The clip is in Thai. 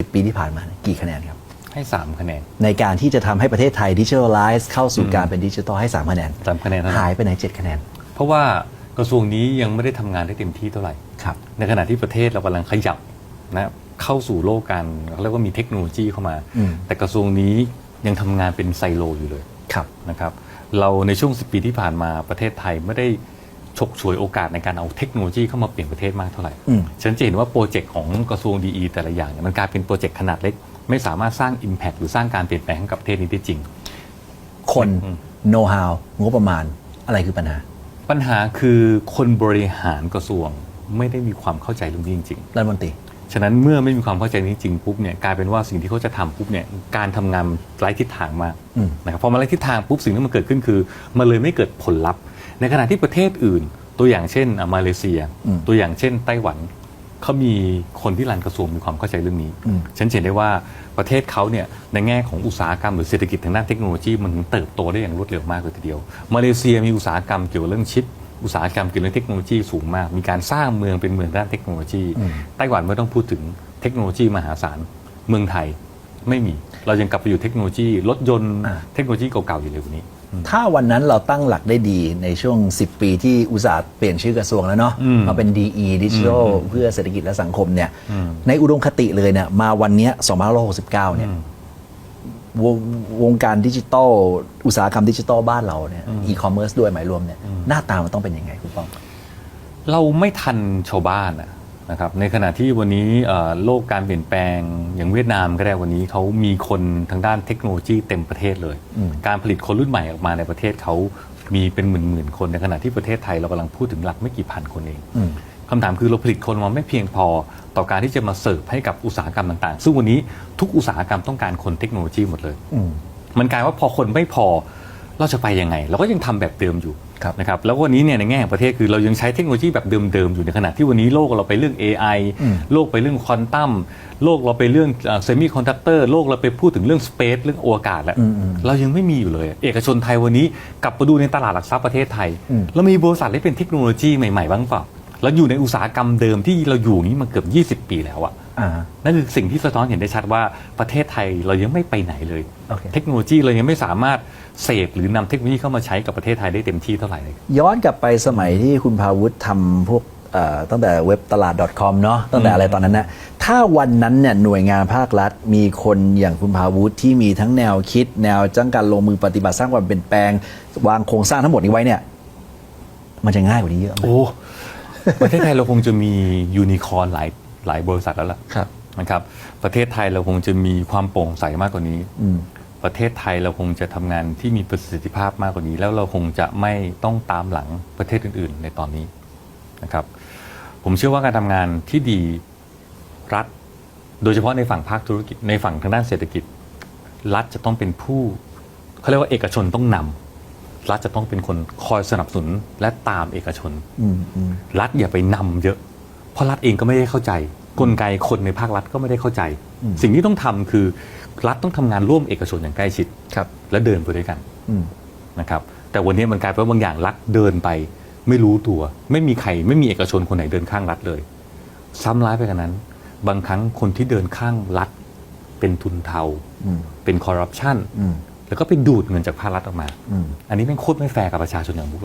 10ปีที่ผ่านมาเนี่ยกี่คะแนนครับ ให้3คะแนนในการที่จะทำให้ประเทศไทยดิจิทัลไลซ์เข้าสู่การเป็นดิจิทัลให้ 3 คะแนน สามคะแนนเท่านั้นหายไปไหน 7 คะแนน เพราะว่ากระทรวงนี้ยังไม่ได้ทำงานได้เต็มที่เท่าไหร่ ครับ ในขณะที่ประเทศเรากำลังขยับนะเข้าสู่โลกการเขาเรียกว่ามีเทคโนโลยีเข้ามา อืม แต่กระทรวงนี้ยังทำงานเป็นไซโลอยู่เลยครับ นะครับ เราในช่วง 10 ปีที่ผ่านมาประเทศไทยไม่ได้ ฉกฉวยโอกาสในการเอาเทคโนโลยีเข้ามาเปลี่ยนประเทศมากเท่าไหร่อืมฉันจะเห็นว่าโปรเจกต์ของกระทรวงดีแต่ละอย่างเนี่ยมันกลายเป็นโปรเจกต์ขนาดเล็ก ไม่สามารถสร้าง Impact หรือสร้างการเปลี่ยนแปลงให้กับประเทศนี้ได้จริง คนอืมโน้ตฮาวงบประมาณอะไรคือปัญหา ปัญหาคือคนบริหารกระทรวงไม่ได้มีความเข้าใจเรื่องนี้จริงรัฐมนตรีๆฉะนั้นเมื่อไม่มีความเข้าใจนี้จริงปุ๊บเนี่ยกลายเป็นว่าสิ่งที่เขาจะทำปุ๊บเนี่ยการทำงานไร้ทิศทางมากอืมนะครับพอมาไร้ทิศทางปุ๊บสิ่งที่มันเกิดขึ้นคือ มันเลยไม่เกิดผลลัพธ์ ในขณะที่ประเทศอื่น ตัวอย่างเช่นอะมาเลเซียอืมตัวอย่างเช่นไต้หวันเขามีคนที่รันกระทรวงมีความเข้าใจเรื่องนี้อืมฉันเห็นได้ว่าประเทศเขาเนี่ยในแง่ของอุตสาหกรรมหรือเศรษฐกิจทางด้านเทคโนโลยีมันเติบโตได้อย่างรวดเร็วมากเลยทีเดียว มาเลเซียมีอุตสาหกรรมเกี่ยวกับเรื่องชิป อุตสาหกรรมเกี่ยวกับเรื่องเทคโนโลยีสูงมาก มีการสร้างเมืองเป็นเมืองด้านเทคโนโลยีอืมไต้หวันไม่ต้องพูดถึงเทคโนโลยีมหาศาล เมืองไทยไม่มี เรายังกลับไปอยู่เทคโนโลยีรถยนต์อ่าเทคโนโลยีเก่าๆอยู่เลยวันนี้ ถ้าวันนั้นเราตั้งหลักได้ดีในช่วง 10 ปีที่อุตสาห์เปลี่ยนชื่อกระทรวงแล้วเนาะอืมมาเป็น DE Digital เพื่อเศรษฐกิจและสังคมเนี่ยอืมในอุดมคติเลยเนี่ยมาวันเนี้ย2569 เนี่ยอืมวงวงการดิจิตอลอุตสาหกรรมดิจิตอลบ้านเราเนี่ยอีคอมเมิร์ซด้วยหมายรวมเนี่ย หน้าตามันต้องเป็นยังไงคุณป้อง เราไม่ทันชาวบ้านอะ นะครับในขณะที่วันนี้เอ่อโลกการเปลี่ยนแปลงอย่างเวียดนามก็ได้วันนี้เขามีคนทางด้านเทคโนโลยีเต็มประเทศเลยอืมการผลิตคนรุ่นใหม่ออกมาในประเทศเขามีเป็นหมื่นๆคนในขณะที่ประเทศไทยเรากำลังพูดถึงหลักไม่กี่พันคนเองอืมคำถามคือเราผลิตคนมาไม่เพียงพอต่อการที่จะมาเสิร์ฟให้กับอุตสาหกรรมต่างๆ ซึ่งวันนี้ทุกอุตสาหกรรมต้องการคนเทคโนโลยีหมดเลยอืมมันกลายว่าพอคนไม่พอ เราจะไปยังไง เราก็ยังทำแบบเดิมอยู่ครับนะครับแล้ววันนี้เนี่ยในแง่ของประเทศคือเรายังใช้เทคโนโลยีแบบเดิมๆอยู่ในขณะที่วันนี้โลกเราไปเรื่อง AI อืมโลกไปเรื่องควอนตัมโลกเราไปเรื่องเซมิคอนดักเตอร์โลกเราไปพูดถึงเรื่องสเปซเรื่องอวกาศแล้วอืมอืมเรายังไม่มีอยู่เลย เอกชนไทยวันนี้กลับมาดูในตลาดหลักทรัพย์ประเทศไทยอืมเรามีบริษัทที่เป็นเทคโนโลยีใหม่ๆบ้างเปล่าเราอยู่ในอุตสาหกรรมเดิมที่เราอยู่นี้มาเกือบ 20 ปีแล้วอะ อ่า นั่นคือสิ่งที่สะท้อนเห็นได้ชัดว่าประเทศไทยเรายังไม่ไปไหนเลย โอเค เทคโนโลยีเรายังไม่สามารถเสพหรือนำเทคโนโลยีเข้ามาใช้กับประเทศไทยได้เต็มที่เท่าไหร่เลย ย้อนกลับไปสมัยที่คุณพาวุฒิทำพวกเอ่อตั้งแต่เว็บตลาด .com เนาะตั้งแต่อะไรตอนนั้นนะถ้าวันนั้นเนี่ยหน่วยงานภาครัฐ มีคนอย่างคุณพาวุฒิที่มีทั้งแนวคิด แนวจังการลงมือปฏิบัติสร้างความเปลี่ยนแปลง วางโครงสร้างทั้งหมดนี้ไว้เนี่ยมันจะง่ายกว่านี้เยอะไหม โอ้ ประเทศไทยเราคงจะมียูนิคอร์นหลาย หลายบริษัทแล้วล่ะครับ นะครับ ประเทศไทยเราคงจะมีความโปร่งใสมากกว่านี้ อืม ประเทศไทยเราคงจะทำงานที่มีประสิทธิภาพมากกว่านี้ แล้วเราคงจะไม่ต้องตามหลังประเทศอื่น ๆ ในตอนนี้นะครับ ผมเชื่อว่าการทำงานที่ดีรัฐ โดยเฉพาะในฝั่งภาคธุรกิจในฝั่งทางด้านเศรษฐกิจ รัฐจะต้องเป็นผู้เขาเรียกว่าเอกชนต้องนำรัฐจะต้องเป็นคนคอยสนับสนุนและตามเอกชน อืมอืมรัฐอย่าไปนำเยอะเพ ราะรัฐเองก็ไม่ได้เข้าใจ กลไกคนในภาครัฐก็ไม่ได้เข้าใจอืมสิ่งที่ต้องทำคือรัฐต้องทำงานร่วมเอกชนอย่างใกล้ชิดครับ และเดินไปด้วยกันอืมนะครับ แต่วันนี้มันกลายเป็นว่าบางอย่างรัฐเดินไป ไม่รู้ตัว ไม่มีใครไม่มีเอกชนคนไหนเดินข้างรัฐเลย ซ้ำร้ายไปกว่านั้น บางครั้งคนที่เดินข้างรัฐเป็นทุนเทาอืมเป็นคอร์รัปชันอืมแล้วก็ไปดูดเงินจากภาครัฐออกมาอืมอันนี้เป็นโคตรไม่แฟร์กับประชาชนอย่างพวกเรา